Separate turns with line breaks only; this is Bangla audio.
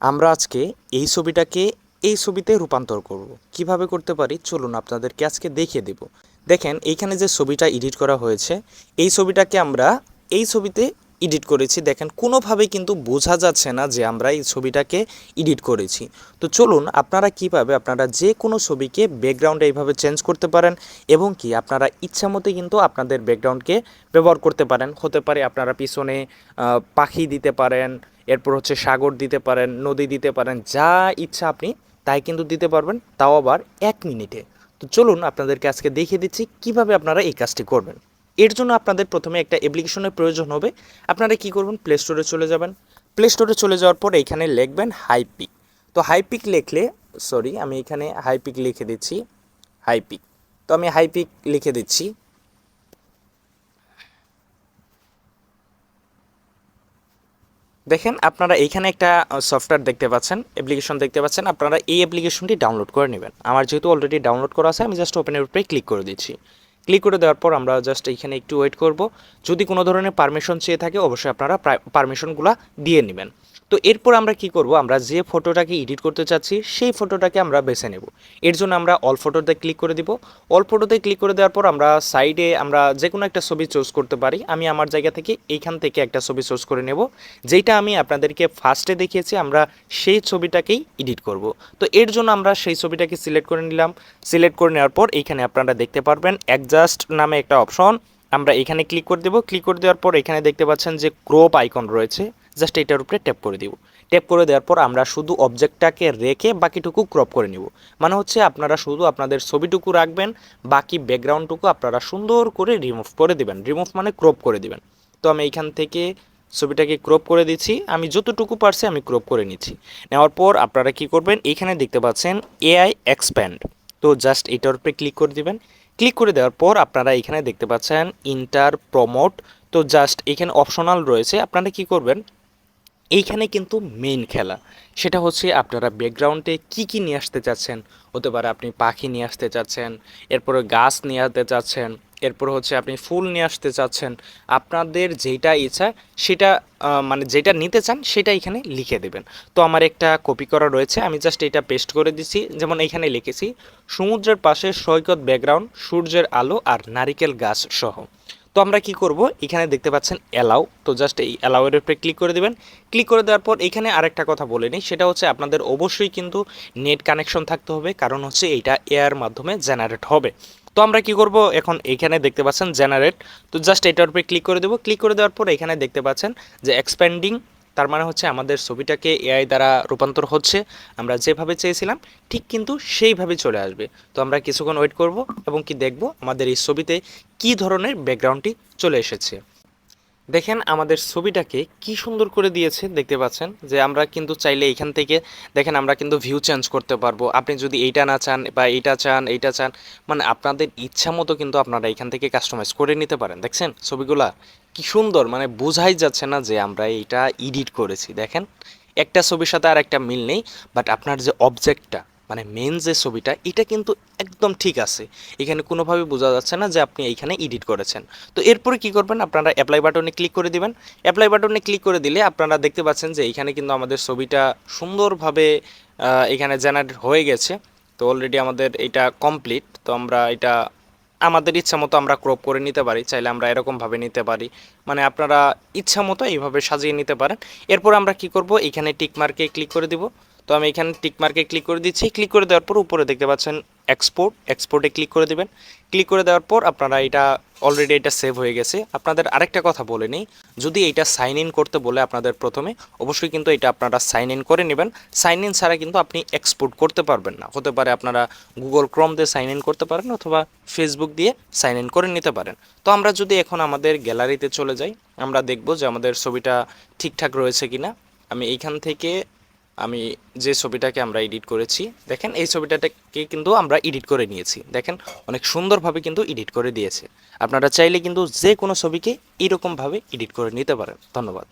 আমরা আজকে এই ছবিটাকে এই ছবিতে রূপান্তর করব। কীভাবে করতে পারি? চলুন আপনাদেরকে আজকে দেখিয়ে দেব। দেখেন, এইখানে যে ছবিটা এডিট করা হয়েছে, এই ছবিটাকে আমরা এই ছবিতে এডিট করেছি। দেখেন, কোনোভাবে কিন্তু বোঝা যাচ্ছে না যে আমরা এই ছবিটাকে এডিট করেছি। তো চলুন, আপনারা কীভাবে আপনারা যে কোনো ছবিকে ব্যাকগ্রাউন্ড এইভাবে চেঞ্জ করতে পারেন এবং কি আপনারা ইচ্ছা মতো কিন্তু আপনাদের ব্যাকগ্রাউন্ডকে ব্যবহার করতে পারেন। হতে পারে আপনারা পিছনে পাখি দিতে পারেন এরপর হচ্ছে সাগর দিতে পারেন, নদী দিতে পারেন, যা ইচ্ছা আপনি তাই কিন্তু দিতে পারবেন, তাও আবার এক মিনিটে। তো চলুন আপনাদেরকে আজকে দেখিয়ে দিচ্ছি কীভাবে আপনারা এই কাজটি করবেন। এর জন্য আপনাদের প্রথমে একটা অ্যাপ্লিকেশনের প্রয়োজন হবে। আপনারা কি করবেন? প্লে স্টোরে চলে যাবেন। প্লে স্টোরে চলে যাওয়ার পর এইখানে লিখবেন হাইপিক তো হাইপিক লিখলে সরি আমি এখানে হাইপিক লিখে দিচ্ছি। হাইপিক তো আমি হাইপিক লিখে দিচ্ছি। দেখেন, আপনারা এইখানে একটা সফটওয়্যার দেখতে পাচ্ছেন অ্যাপ্লিকেশন দেখতে পাচ্ছেন, আপনারা এই অ্যাপ্লিকেশনটি ডাউনলোড করে নেবেন। আমার যেহেতু অলরেডি ডাউনলোড করা আছে, আমি জাস্ট ওপেনের উপরে ক্লিক করে দিচ্ছি। ক্লিক করে দেওয়ার পর আমরা জাস্ট এইখানে একটু ওয়েট করব। যদি কোনো ধরনের পারমিশন চেয়ে থাকে, অবশ্যই আপনারা পারমিশনগুলো দিয়ে নেবেন। তো এরপর আমরা কি করব? আমরা যে ফটোটাকে এডিট করতে চাচ্ছি, সেই ফটোটাকে আমরা বেছে নেব। এর জন্য আমরা অল ফটোতে ক্লিক করে দিব। অল ফটোতে ক্লিক করে দেওয়ার পর আমরা সাইডে আমরা যে কোনো একটা ছবি চুজ করতে পারি। আমি আমার জায়গা থেকে এইখান থেকে একটা ছবি চুজ করে নেব যেটা আমি আপনাদেরকে ফার্স্টে দেখিয়েছি। আমরা সেই ছবিটাকেই এডিট করব। তো এর জন্য আমরা সেই ছবিটাকে সিলেক্ট করে নিলাম। সিলেক্ট করে নেওয়ার পর এইখানে আপনারা দেখতে পারবেন অ্যাডজাস্ট নামে একটা অপশন আমরা এখানে ক্লিক করে দেবো। ক্লিক করে দেওয়ার পর এখানে দেখতে পাচ্ছেন যে ক্রোপ আইকন রয়েছে। জাস্ট এটার উপরে ট্যাপ করে দিব। ট্যাপ করে দেওয়ার পর আমরা শুধু অবজেক্টটাকে রেখে বাকিটুকু ক্রপ করে নিব। মানে হচ্ছে আপনারা শুধু আপনাদের ছবিটুকু রাখবেন, বাকি ব্যাকগ্রাউন্ডটুকু আপনারা সুন্দর করে রিমুভ করে দেবেন। রিমুভ মানে ক্রপ করে দেবেন। তো আমি এইখান থেকে ছবিটাকে ক্রপ করে দিচ্ছি। আমি যতটুকু পারছি আমি ক্রপ করে নিচ্ছি। নেওয়ার পর আপনারা কি করবেন? এইখানে দেখতে পাচ্ছেন এআই এক্সপ্যান্ড তো জাস্ট এটার উপরে ক্লিক করে দিবেন। ক্লিক করে দেওয়ার পর আপনারা এখানে দেখতে পাচ্ছেন ইন্টার প্রমোট তো জাস্ট এখানে অপশনাল রয়েছে। আপনারা কি করবেন? এইখানে কিন্তু মেইন খেলা। সেটা হচ্ছে আপনারা ব্যাকগ্রাউন্ডে কি কি নিয়ে আসতে চাচ্ছেন? হতে পারে আপনি পাখি নিয়ে আসতে চাচ্ছেন, এরপরে গাছ নিয়ে আসতে চাচ্ছেন, এরপর হচ্ছে আপনি ফুল নিয়ে আসতে চাচ্ছেন। আপনাদের যেটা ইচ্ছা সেটা মানে যেটা নিতে চান সেটা এখানে লিখে দেবেন। তো আমার একটা কপি করা রয়েছে, আমি জাস্ট এটা পেস্ট করে দিচ্ছি। যেমন এখানে লিখেছি, সমুদ্রের পাশে সৈকত ব্যাকগ্রাউন্ড সূর্যের আলো আর নারিকেল গাছ সহ। তো আমরা কি করব? এখানে দেখতে পাচ্ছেন অ্যালাউ তো জাস্ট এই অ্যালাউয়ের উপরে ক্লিক করে দেবেন। ক্লিক করে দেওয়ার পর এখানে আরেকটা কথা বলে নিই। সেটা হচ্ছে আপনাদের অবশ্যই কিন্তু নেট কানেকশন থাকতে হবে। কারণ হচ্ছে এইটা এয়ার মাধ্যমে জেনারেট হবে। তো আমরা কি করব? এখন এখানে দেখতে পাচ্ছেন জেনারেট তো জাস্ট এটার উপরে ক্লিক করে দেবো। ক্লিক করে দেওয়ার পর এখানে দেখতে পাচ্ছেন যে এক্সপ্যান্ডিং তার মানে হচ্ছে আমাদের ছবিটাকে এআই দ্বারা রূপান্তর হচ্ছে। আমরা যেভাবে চেয়েছিলাম, ঠিক কিন্তু সেইভাবে চলে আসবে। তো আমরা কিছুক্ষণ ওয়েট করব এবং কি দেখব আমাদের এই ছবিতে কি ধরনের ব্যাকগ্রাউন্ডটি চলে এসেছে। দেখেন আমাদের ছবিটাকে কি সুন্দর করে দিয়েছে, দেখতে পাচ্ছেন? যে আমরা কিন্তু চাইলে এখান থেকে, দেখেন আমরা কিন্তু ভিউ চেঞ্জ করতে পারব। আপনি যদি এইটা না চান বা এইটা চান এইটা চান মানে আপনাদের ইচ্ছা মতো কিন্তু আপনারা এখান থেকে কাস্টমাইজ করে নিতে পারেন। দেখছেন ছবিগুলা? কি সুন্দর মানে বোঝাই যাচ্ছে না যে আমরা এইটা এডিট করেছি। দেখেন, একটা ছবির সাথে আর একটা মিল নেই বাট আপনার যে অবজেক্টটা মানে মেন যে ছবিটা, এটা কিন্তু একদম ঠিক আছে। এখানে কোনোভাবে বোঝা যাচ্ছে না যে আপনি এইখানে এডিট করেছেন। তো এরপরে কি করবেন? আপনারা অ্যাপ্লাই বাটনে ক্লিক করে দিবেন। অ্যাপ্লাই বাটনে ক্লিক করে দিলে আপনারা দেখতে পাচ্ছেন যে এইখানে কিন্তু আমাদের ছবিটা সুন্দরভাবে এখানে জেনারেট হয়ে গেছে। তো অলরেডি আমাদের এটা কমপ্লিট তো আমরা এটা আমাদের ইচ্ছা মতো আমরা ক্রপ করে নিতে পারি। চাইলে আমরা এরকমভাবে নিতে পারি। মানে আপনারা ইচ্ছা মতো এইভাবে সাজিয়ে নিতে পারেন। এরপর আমরা কি করব? এখানে টিক মার্কে ক্লিক করে দিব। তো আমি এখানে টিক মার্কে ক্লিক করে দিচ্ছি। ক্লিক করে দেওয়ার পর উপরে দেখতে পাচ্ছেন এক্সপোর্ট এক্সপোর্টে ক্লিক করে দেবেন। ক্লিক করে দেওয়ার পর আপনারা এটা অলরেডি এটা সেভ হয়ে গেছে। আপনাদের আরেকটা কথা বলে নিই। যদি এটা সাইন ইন করতে বলে আপনাদের প্রথমে, অবশ্যই কিন্তু এটা আপনারা সাইন ইন করে নেবেন। সাইন ইন ছাড়া কিন্তু আপনি এক্সপোর্ট করতে পারবেন না। হতে পারে আপনারা গুগল ক্রোম দিয়ে সাইন ইন করতে পারেন অথবা ফেসবুক দিয়ে সাইন ইন করে নিতে পারেন। তো আমরা যদি এখন আমাদের গ্যালারিতে চলে যাই, আমরা দেখব যে আমাদের ছবিটা ঠিকঠাক রয়েছে কিনা। আমি এইখান থেকে আমি যে ছবিটাকে আমরা এডিট করেছি, দেখেন এই ছবিটাকে কিন্তু আমরা এডিট করে নিয়েছি। দেখেন অনেক সুন্দরভাবে কিন্তু এডিট করে দিয়েছে। আপনারা চাইলে কিন্তু যে কোনো ছবিকে এরকমভাবে এডিট করে নিতে পারেন। ধন্যবাদ।